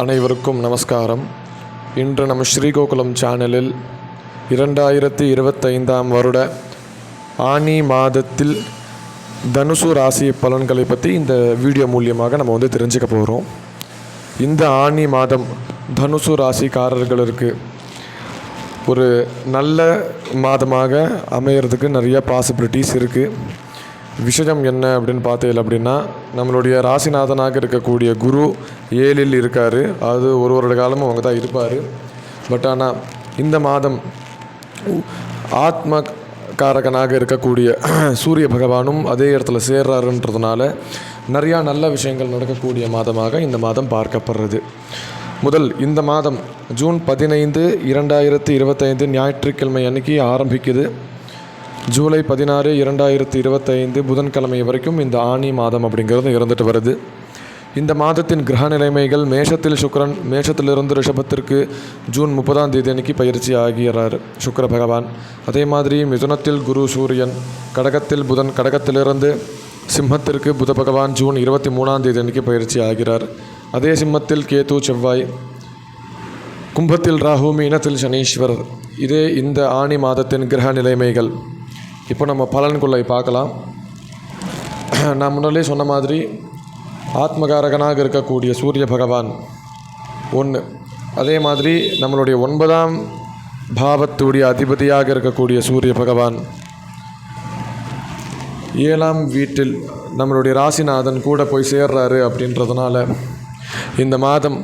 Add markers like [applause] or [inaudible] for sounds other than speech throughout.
அனைவருக்கும் நமஸ்காரம். இன்று நம்ம ஸ்ரீகோகுலம் சேனலில் இரண்டாயிரத்தி இருபத்தைந்தாம் வருட ஆனி மாதத்தில் தனுசு ராசி பலன்களை பற்றி இந்த வீடியோ மூலியமாக நம்ம வந்து தெரிஞ்சுக்க போகிறோம் இந்த ஆனி மாதம் தனுசு ராசிக்காரர்களுக்கு ஒரு நல்ல மாதமாக அமையிறதுக்கு நிறைய பாசிபிலிட்டிஸ் இருக்குது விஷயம் என்ன அப்படின்னு பார்த்தீங்க அப்படின்னா நம்மளுடைய ராசிநாதனாக இருக்கக்கூடிய குரு ஏழில் இருக்கார். அது ஒரு வருட காலமும் அவங்க தான் இருப்பார். பட் ஆனால் இந்த மாதம் ஆத்ம காரகனாக இருக்கக்கூடிய [clears throat] சூரிய பகவானும் அதே இடத்துல சேர்றாருன்றதுனால நிறையா நல்ல விஷயங்கள் நடக்கக்கூடிய மாதமாக இந்த மாதம் பார்க்கப்படுறது. முதல் இந்த மாதம் ஜூன் பதினைந்து இரண்டாயிரத்தி இருபத்தைந்து ஞாயிற்றுக்கிழமை அன்னைக்கு ஆரம்பிக்குது. ஜூலை பதினாறு இரண்டாயிரத்தி இருபத்தைந்து புதன்கிழமை வரைக்கும் இந்த ஆணி மாதம் அப்படிங்கிறது இருந்துட்டு வருது. இந்த மாதத்தின் கிரக நிலைமைகள் மேஷத்தில் சுக்ரன் மேஷத்திலிருந்து ரிஷபத்திற்கு ஜூன் முப்பதாம் தேதி அன்னைக்கு பயிற்சி ஆகிறார் சுக்கர பகவான். அதே மாதிரி மிதுனத்தில் குரு சூரியன் கடகத்தில் புதன் கடகத்திலிருந்து சிம்மத்திற்கு புத பகவான் ஜூன் இருபத்தி மூணாம் தேதி அன்னைக்கு பயிற்சி ஆகிறார். அதே சிம்மத்தில் கேது செவ்வாய் கும்பத்தில் ராகு மீனத்தில் சனீஸ்வரர் இதே இந்த ஆணி மாதத்தின் கிரக நிலைமைகள். இப்போ நம்ம பலன்குள்ளே பார்க்கலாம். [clears throat] நான் முன்னாலே சொன்ன மாதிரி ஆத்மகாரகனாக இருக்கக்கூடிய சூரிய பகவான் ஒன்று அதே மாதிரி நம்மளுடைய ஒன்பதாம் பாவத்துடைய அதிபதியாக இருக்கக்கூடிய சூரிய பகவான் ஏழாம் வீட்டில் நம்மளுடைய ராசிநாதன் கூட போய் சேர்றாரு அப்படின்றதுனால இந்த மாதம்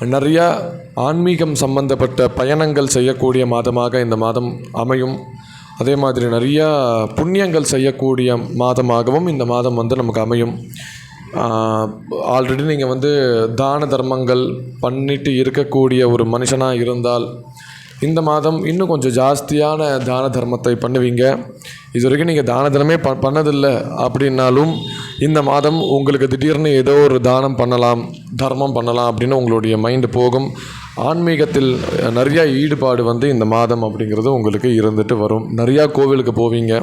நிறையா ஆன்மீகம் சம்பந்தப்பட்ட பயணங்கள் செய்யக்கூடிய மாதமாக இந்த மாதம் அமையும். அதே மாதிரி நிறையா புண்ணியங்கள் செய்யக்கூடிய மாதமாகவும் இந்த மாதம் வந்து நமக்கு அமையும். ஆல்ரெடி நீங்கள் வந்து தான தர்மங்கள் பண்ணிட்டு இருக்கக்கூடிய ஒரு மனுஷனாக இருந்தால் இந்த மாதம் இன்னும் கொஞ்சம் ஜாஸ்தியான தான தர்மத்தை பண்ணுவீங்க. இது வரைக்கும் நீங்கள் தான தர்மமே ப பண்ணதில்லை அப்படின்னாலும் இந்த மாதம் உங்களுக்கு திடீர்னு ஏதோ ஒரு தானம் பண்ணலாம் தர்மம் பண்ணலாம் அப்படின்னு உங்களுடைய மைண்டு போகும். ஆன்மீகத்தில் நிறையா ஈடுபாடு வந்து இந்த மாதம் அப்படிங்கிறது உங்களுக்கு இருந்துட்டு வரும். நிறையா கோவிலுக்கு போவீங்க.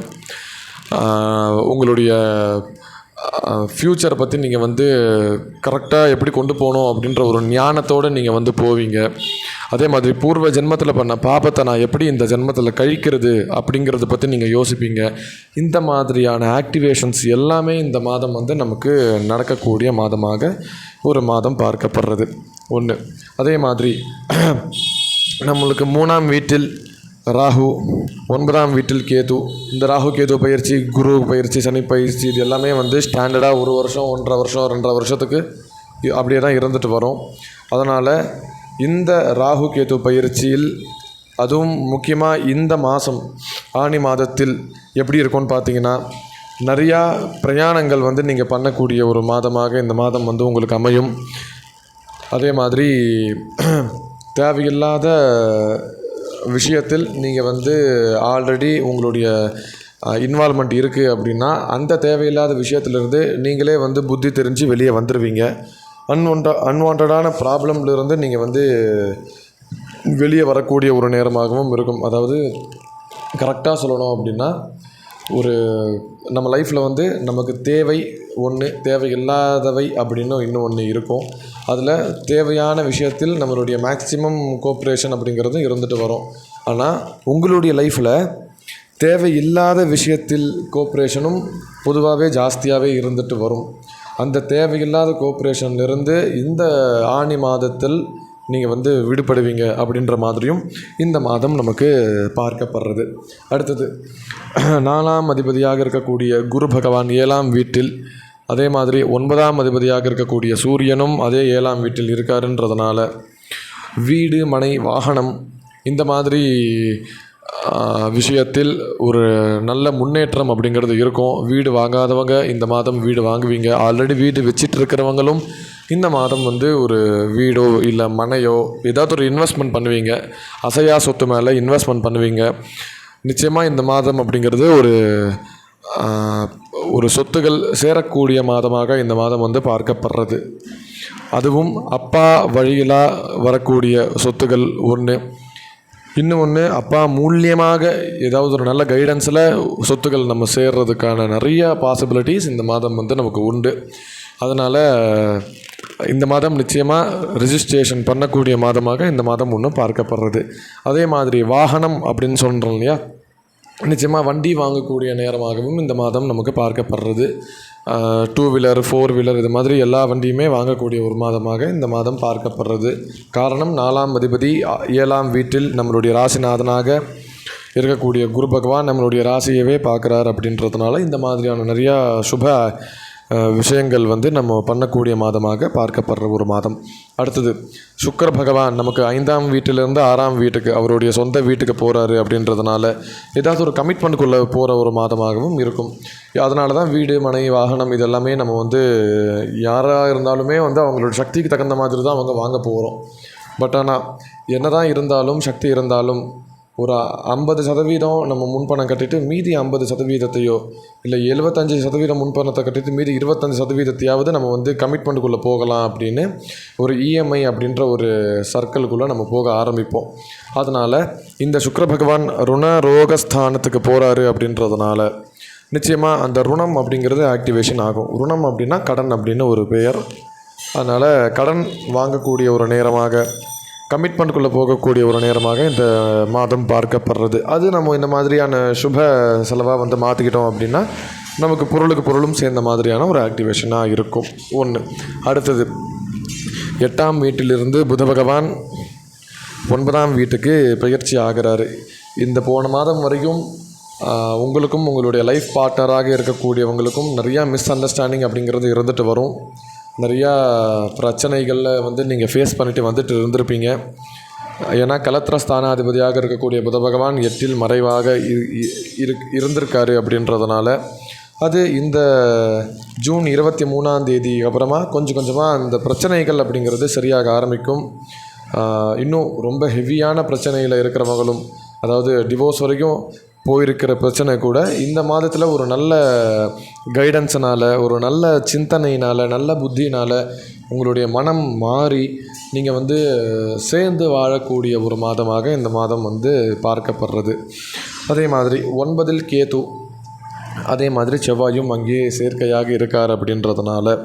உங்களுடைய ஃப்யூச்சரை பற்றி நீங்கள் வந்து கரெக்டாக எப்படி கொண்டு போகணும் அப்படின்ற ஒரு ஞானத்தோடு நீங்கள் வந்து போவீங்க. அதே மாதிரி பூர்வ ஜென்மத்தில் பண்ண பாபத்தை நான் எப்படி இந்த ஜென்மத்தில் கழிக்கிறது அப்படிங்கிறத பற்றி நீங்கள் யோசிப்பீங்க. இந்த மாதிரியான ஆக்டிவேஷன்ஸ் எல்லாமே இந்த மாதம் வந்து நமக்கு நடக்கக்கூடிய மாதமாக ஒரு மாதம் பார்க்கப்படுறது. ஒன்று அதே மாதிரி நம்மளுக்கு மூணாம் வீட்டில் ராகு ஒன்பதாம் வீட்டில் கேது. இந்த ராகு கேது பயிற்சி குரு பயிற்சி சனி பயிற்சி இது எல்லாமே வந்து ஸ்டாண்டர்டாக ஒரு வருஷம் ஒன்றரை வருஷம் ரெண்டரை வருஷத்துக்கு அப்படியே தான் இருந்துட்டு வரும். அதனால் இந்த ராகு கேது பயிற்சியில் அதுவும் முக்கியமாக இந்த மாதம் ஆனி மாதத்தில் எப்படி இருக்கும்னு பார்த்தீங்கன்னா நிறையா பிரயாணங்கள் வந்து நீங்கள் பண்ணக்கூடிய ஒரு மாதமாக இந்த மாதம் வந்து உங்களுக்கு அமையும். அதே மாதிரி [clears throat] தேவையில்லாத விஷயத்தில் நீங்கள் வந்து ஆல்ரெடி உங்களுடைய இன்வால்மெண்ட் இருக்குது அப்படின்னா அந்த தேவையில்லாத விஷயத்துலேருந்து நீங்களே வந்து புத்தி தெரிஞ்சு வெளியே வந்துடுவீங்க அன்வான்ட் அன்வான்டான ப்ராப்ளம்லேருந்து நீங்கள் வந்து வெளியே வரக்கூடிய ஒரு நேரமாகவும் இருக்கும். அதாவது கரெக்டாக சொல்லணும் அப்படின்னா ஒரு நம்ம லைஃப்பில் வந்து நமக்கு தேவை ஒன்று தேவையில்லாதவை அப்படின்னு இன்னும் ஒன்று இருக்கும். அதில் தேவையான விஷயத்தில் நம்மளுடைய மேக்ஸிமம் கோஆப்ரேஷன் அப்படிங்கிறது இருந்துட்டு வரும். ஆனால் உங்களுடைய லைஃப்பில் தேவையில்லாத விஷயத்தில் கோஆப்ரேஷனும் பொதுவாகவே ஜாஸ்தியாகவே இருந்துட்டு வரும். அந்த தேவையில்லாத கோஆப்ரேஷன்லேருந்து இந்த ஆணி மாதத்தில் நீங்கள் வந்து விடுபடுவீங்க அப்படின்ற மாதிரியும் இந்த மாதம் நமக்கு பார்க்கப்படுறது. அடுத்தது [clears throat] நாலாம் அதிபதியாக இருக்கக்கூடிய குரு பகவான் ஏழாம் வீட்டில் அதே மாதிரி ஒன்பதாம் அதிபதியாக இருக்கக்கூடிய சூரியனும் அதே ஏழாம் வீட்டில் இருக்காருன்றதுனால வீடு மனை வாகனம் இந்த மாதிரி விஷயத்தில் ஒரு நல்ல முன்னேற்றம் அப்படிங்கிறது இருக்கும். வீடு வாங்காதவங்க இந்த மாதம் வீடு வாங்குவீங்க. ஆல்ரெடி வீடு வச்சிட்டு இருக்கிறவங்களும் இந்த மாதம் வந்து ஒரு வீடோ இல்லை மனையோ ஏதாவது ஒரு இன்வெஸ்ட்மெண்ட் பண்ணுவீங்க. அசையா சொத்து மேலே இன்வெஸ்ட்மெண்ட் பண்ணுவீங்க. நிச்சயமாக இந்த மாதம் அப்படிங்கிறது ஒரு ஒரு சொத்துகள் சேரக்கூடிய மாதமாக இந்த மாதம் வந்து பார்க்கப்படுறது. அதுவும் அப்பா வழியிலாக வரக்கூடிய சொத்துகள் ஒன்று இன்னும் ஒன்று அப்பா மூலியமாக ஏதாவது ஒரு நல்ல கைடன்ஸில் சொத்துக்கள் நம்ம சேர்றதுக்கான நிறைய பாசிபிலிட்டிஸ் இந்த மாதம் வந்து நமக்கு உண்டு. அதனால் இந்த மாதம் நிச்சயமாக ரிஜிஸ்ட்ரேஷன் பண்ணக்கூடிய மாதமாக இந்த மாதம் ஒன்று பார்க்கப்படுறது. அதே மாதிரி வாகனம் அப்படின்னு சொல்கிறோம் இல்லையா? நிச்சயமாக வண்டி வாங்கக்கூடிய நேரமாகவும் இந்த மாதம் நமக்கு பார்க்கப்படுறது. டூ வீலர் ஃபோர் வீலர் இது மாதிரி எல்லா வண்டியுமே வாங்கக்கூடிய ஒரு மாதமாக இந்த மாதம் பார்க்கப்படுறது. காரணம் நாலாம் அதிபதி ஏழாம் வீட்டில் நம்மளுடைய ராசிநாதனாக இருக்கக்கூடிய குரு பகவான் நம்மளுடைய ராசியவே பார்க்குறார் அப்படின்றதுனால இந்த மாதிரியான நிறையா சுப விஷயங்கள் வந்து நம்ம பண்ணக்கூடிய மாதமாக பார்க்கப்படுற ஒரு மாதம். அடுத்தது சுக்கர பகவான் நமக்கு ஐந்தாம் வீட்டிலிருந்து ஆறாம் வீட்டுக்கு அவருடைய சொந்த வீட்டுக்கு போகிறாரு அப்படின்றதுனால ஏதாவது ஒரு கமிட்மெண்ட்டுக்குள்ளே போகிற ஒரு மாதமாகவும் இருக்கும். அதனால தான் வீடு மனை வாகனம் இதெல்லாமே நம்ம வந்து யாராக இருந்தாலுமே வந்து அவங்களோட சக்திக்கு தகுந்த மாதிரி தான் அவங்க வாங்க போகிறோம் பட் ஆனால் என்னதான் இருந்தாலும் சக்தி இருந்தாலும் ஒரு ஐம்பது சதவீதம் நம்ம முன்பணம் கட்டிட்டு மீதி ஐம்பது சதவீதத்தையோ இல்லை எழுபத்தஞ்சு சதவீதம் முன்பணத்தை கட்டிட்டு மீதி இருபத்தஞ்சு சதவீதத்தையாவது நம்ம வந்து கமிட்மெண்ட்டுக்குள்ளே போகலாம் அப்படின்னு ஒரு இஎம்ஐ அப்படின்ற ஒரு சர்க்கிளுக்குள்ளே நம்ம போக ஆரம்பிப்போம். அதனால் இந்த சுக்கர பகவான் ருண ரோகஸ்தானத்துக்கு போகிறாரு அப்படின்றதுனால நிச்சயமாக அந்த ருணம் அப்படிங்கிறது ஆக்டிவேஷன் ஆகும். ருணம் அப்படின்னா கடன் அப்படின்னு ஒரு பெயர். அதனால் கடன் வாங்கக்கூடிய ஒரு நேரமாக கமிட்மெண்ட்குள்ளே போகக்கூடிய ஒரு நேரமாக இந்த மாதம் பார்க்கப்படுறது. அது நம்ம இந்த மாதிரியான சுப செலவாக வந்து மாற்றிக்கிட்டோம் அப்படின்னா நமக்கு பொருளுக்கு பொருளும் சேர்ந்த மாதிரியான ஒரு ஆக்டிவேஷனாக இருக்கும். ஒன்று அடுத்தது எட்டாம் வீட்டிலிருந்து புத பகவான் ஒன்பதாம் வீட்டுக்கு பயிற்சி ஆகிறாரு. இந்த போன மாதம் வரைக்கும் உங்களுக்கும் உங்களுடைய லைஃப் பார்ட்னராக இருக்கக்கூடியவங்களுக்கும் நிறையா மிஸ் அண்டர்ஸ்டாண்டிங் அப்படிங்கிறது இருந்துட்டு வரும். நிறையா பிரச்சனைகளில் வந்து நீங்கள் ஃபேஸ் பண்ணிட்டு வந்துட்டு இருந்திருப்பீங்க. ஏன்னா கலத்திர ஸ்தானாதிபதியாக இருக்கக்கூடிய புத பகவான் எட்டில் மறைவாக இரு- இருந்திருக்காரு அப்படின்றதுனால அது இந்த ஜூன் இருபத்தி மூணாம் தேதி அப்புறமா கொஞ்சம் கொஞ்சமாக அந்த பிரச்சனைகள் அப்படிங்கிறது சரியாக ஆரம்பிக்கும். இன்னும் ரொம்ப ஹெவியான பிரச்சனையில் இருக்கிறவங்களும் அதாவது டிவோர்ஸ் வரைக்கும் போயிருக்கிற பிரச்சனை கூட இந்த மாதத்தில் ஒரு நல்ல கைடன்ஸினால் ஒரு நல்ல சிந்தனையினால் நல்ல புத்தியினால் உங்களுடைய மனம் மாறி நீங்கள் வந்து சேர்ந்து வாழக்கூடிய ஒரு மாதமாக இந்த மாதம் வந்து பார்க்கப்படுறது. அதே மாதிரி ஒன்பதில் கேது அதே மாதிரி செவ்வாயும் அங்கே சேர்க்கையாக இருக்கார் அப்படின்றதுனால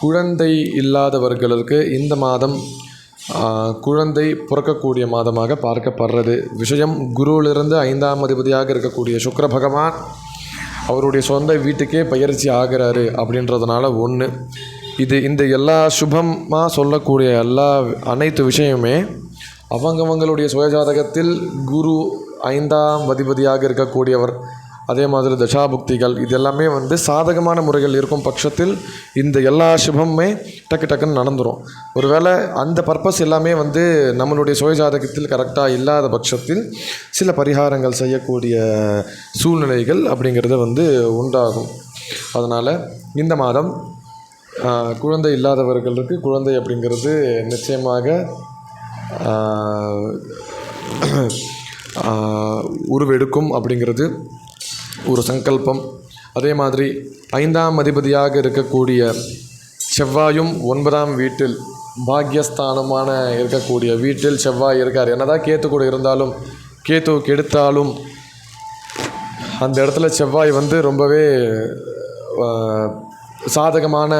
குழந்தை இல்லாதவர்களுக்கு இந்த மாதம் குழந்தை பிறக்கக்கூடிய மாதமாக பார்க்கப்படுறது. விஷயம் குருவிலிருந்து ஐந்தாம் அதிபதியாக இருக்கக்கூடிய சுக்கர பகவான் அவருடைய சொந்த வீட்டுக்கே பயிற்சி ஆகிறாரு அப்படின்றதுனால ஒன்று இது இந்த எல்லா சுபமாக சொல்லக்கூடிய எல்லா அனைத்து விஷயமே அவங்கவங்களுடைய சுயஜாதகத்தில் குரு ஐந்தாம் அதிபதியாக இருக்கக்கூடியவர். அதே மாதிரி தசாபுக்திகள் இது எல்லாமே வந்து சாதகமான முறைகள் இருக்கும் பட்சத்தில் இந்த எல்லா சுபமுமே டக்கு டக்குன்னு நடந்துரும். ஒருவேளை அந்த பர்பஸ் எல்லாமே வந்து நம்மளுடைய சுயஜாதகத்தில் கரெக்டாக இல்லாத பட்சத்தில் சில பரிகாரங்கள் செய்யக்கூடிய சூழ்நிலைகள் அப்படிங்கிறது வந்து உண்டாகும். அதனால் இந்த மாதம் குழந்தை இல்லாதவர்களுக்கு குழந்தை அப்படிங்கிறது நிச்சயமாக உருவெடுக்கும் அப்படிங்கிறது ஒரு சங்கல்பம். அதே மாதிரி ஐந்தாம் அதிபதியாக இருக்கக்கூடிய செவ்வாயும் ஒன்பதாம் வீட்டில் பாக்யஸ்தானமான இருக்கக்கூடிய வீட்டில் செவ்வாய் இருக்கார். என்னதான் கேத்து கூட இருந்தாலும் கேத்து கெடுத்தாலும் அந்த இடத்துல செவ்வாய் வந்து ரொம்பவே சாதகமான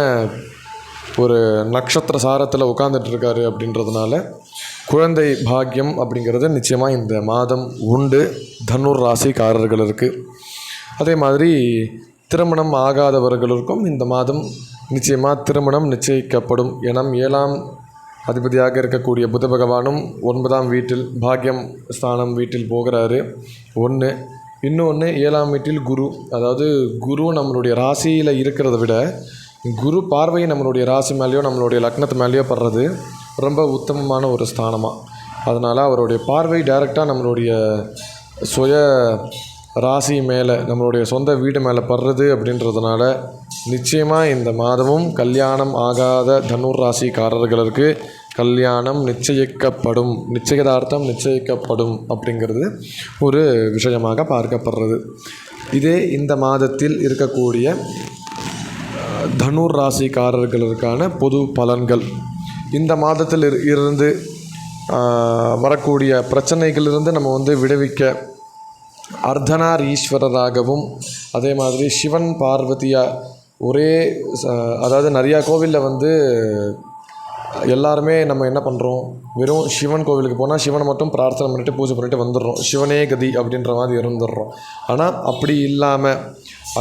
ஒரு நட்சத்திர சாரத்தில் உட்கார்ந்துட்டு இருக்காரு அப்படின்றதுனால குழந்தை பாக்கியம் அப்படிங்கிறது நிச்சயமாக இந்த மாதம் உண்டு. தனுர் ராசிக்காரர்களுக்கு. அதே மாதிரி திருமணம் ஆகாதவர்களுக்கும் இந்த மாதம் நிச்சயமாக திருமணம் நிச்சயிக்கப்படும் எனம் ஏழாம் அதிபதியாக இருக்கக்கூடிய புத பகவானும் ஒன்பதாம் வீட்டில் பாக்யம் ஸ்தானம் வீட்டில் போகிறாரு. ஒன்று இன்னொன்று ஏழாம் வீட்டில் குரு. அதாவது குரு நம்மளுடைய ராசியில் இருக்கிறத விட குரு பார்வை நம்மளுடைய ராசி மேலேயோ நம்மளுடைய லக்னத்து மேலேயோ படுறது ரொம்ப உத்தமமான ஒரு ஸ்தானமாக அதனால் அவருடைய பார்வை டைரெக்டாக நம்மளுடைய சுய ராசி மேலே நம்மளுடைய சொந்த வீடு மேலே படுறது அப்படின்றதுனால நிச்சயமாக இந்த மாதமும் கல்யாணம் ஆகாத தனுர் ராசிக்காரர்களுக்கு கல்யாணம் நிச்சயிக்கப்படும் நிச்சயதார்த்தம் நிச்சயிக்கப்படும் அப்படிங்கிறது ஒரு விஷயமாக பார்க்கப்படுறது. இதே இந்த மாதத்தில் இருக்கக்கூடிய தனுர் ராசிக்காரர்களுக்கான பொது பலன்கள். இந்த மாதத்தில் இருந்து வரக்கூடிய பிரச்சனைகளிலிருந்து நம்ம வந்து விடுவிக்க அர்த்தனார் ஈஸ்வரராகவும் அதே மாதிரி சிவன் பார்வதியா ஒரே அதாவது நிறையா கோவிலில் வந்து எல்லாருமே நம்ம என்ன பண்ணுறோம் வெறும் சிவன் கோவிலுக்கு போனால் சிவனை மட்டும் பிரார்த்தனை பண்ணிட்டு பூஜை பண்ணிட்டு வந்துடுறோம். சிவனே கதி அப்படின்ற மாதிரி இருந்துடுறோம். ஆனால் அப்படி இல்லாமல்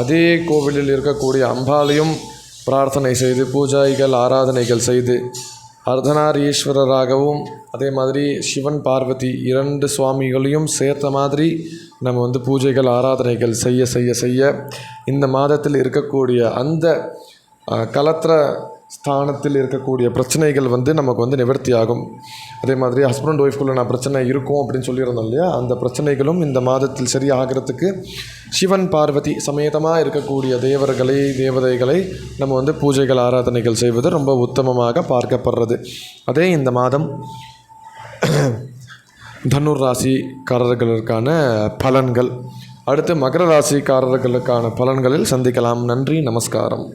அதே கோவிலில் இருக்கக்கூடிய அம்பாளையும் பிரார்த்தனை செய்து பூஜாய்கள் ஆராதனைகள் செய்து அர்த்தநாரீஸ்வரராகவும் அதே மாதிரி சிவன் பார்வதி இரண்டு சுவாமிகளையும் சேர்த்த மாதிரி நம்ம வந்து பூஜைகள் ஆராதனைகள் செய்ய செய்ய செய்ய இந்த மாதத்தில் இருக்கக்கூடிய அந்த கலத்திர ஸ்தானத்தில் இருக்கக்கூடிய பிரச்சனைகள் வந்து நமக்கு வந்து நிவர்த்தி ஆகும். அதே மாதிரி ஹஸ்பண்ட் ஒய்ஃப்குள்ளே நான் பிரச்சனை இருக்கும் அப்படின்னு சொல்லியிருந்தோம் இல்லையா? அந்த பிரச்சனைகளும் இந்த மாதத்தில் சரியாகிறதுக்கு சிவன் பார்வதி சமேதமாக இருக்கக்கூடிய தேவர்களை தேவதைகளை நம்ம வந்து பூஜைகள் ஆராதனைகள் செய்வது ரொம்ப உத்தமமாக பார்க்கப்படுறது. அதே இந்த மாதம் தனுர் ராசிக்காரர்களுக்கான பலன்கள். அடுத்து மகர ராசிக்காரர்களுக்கான பலன்களில் சந்திக்கலாம். நன்றி நமஸ்காரம்.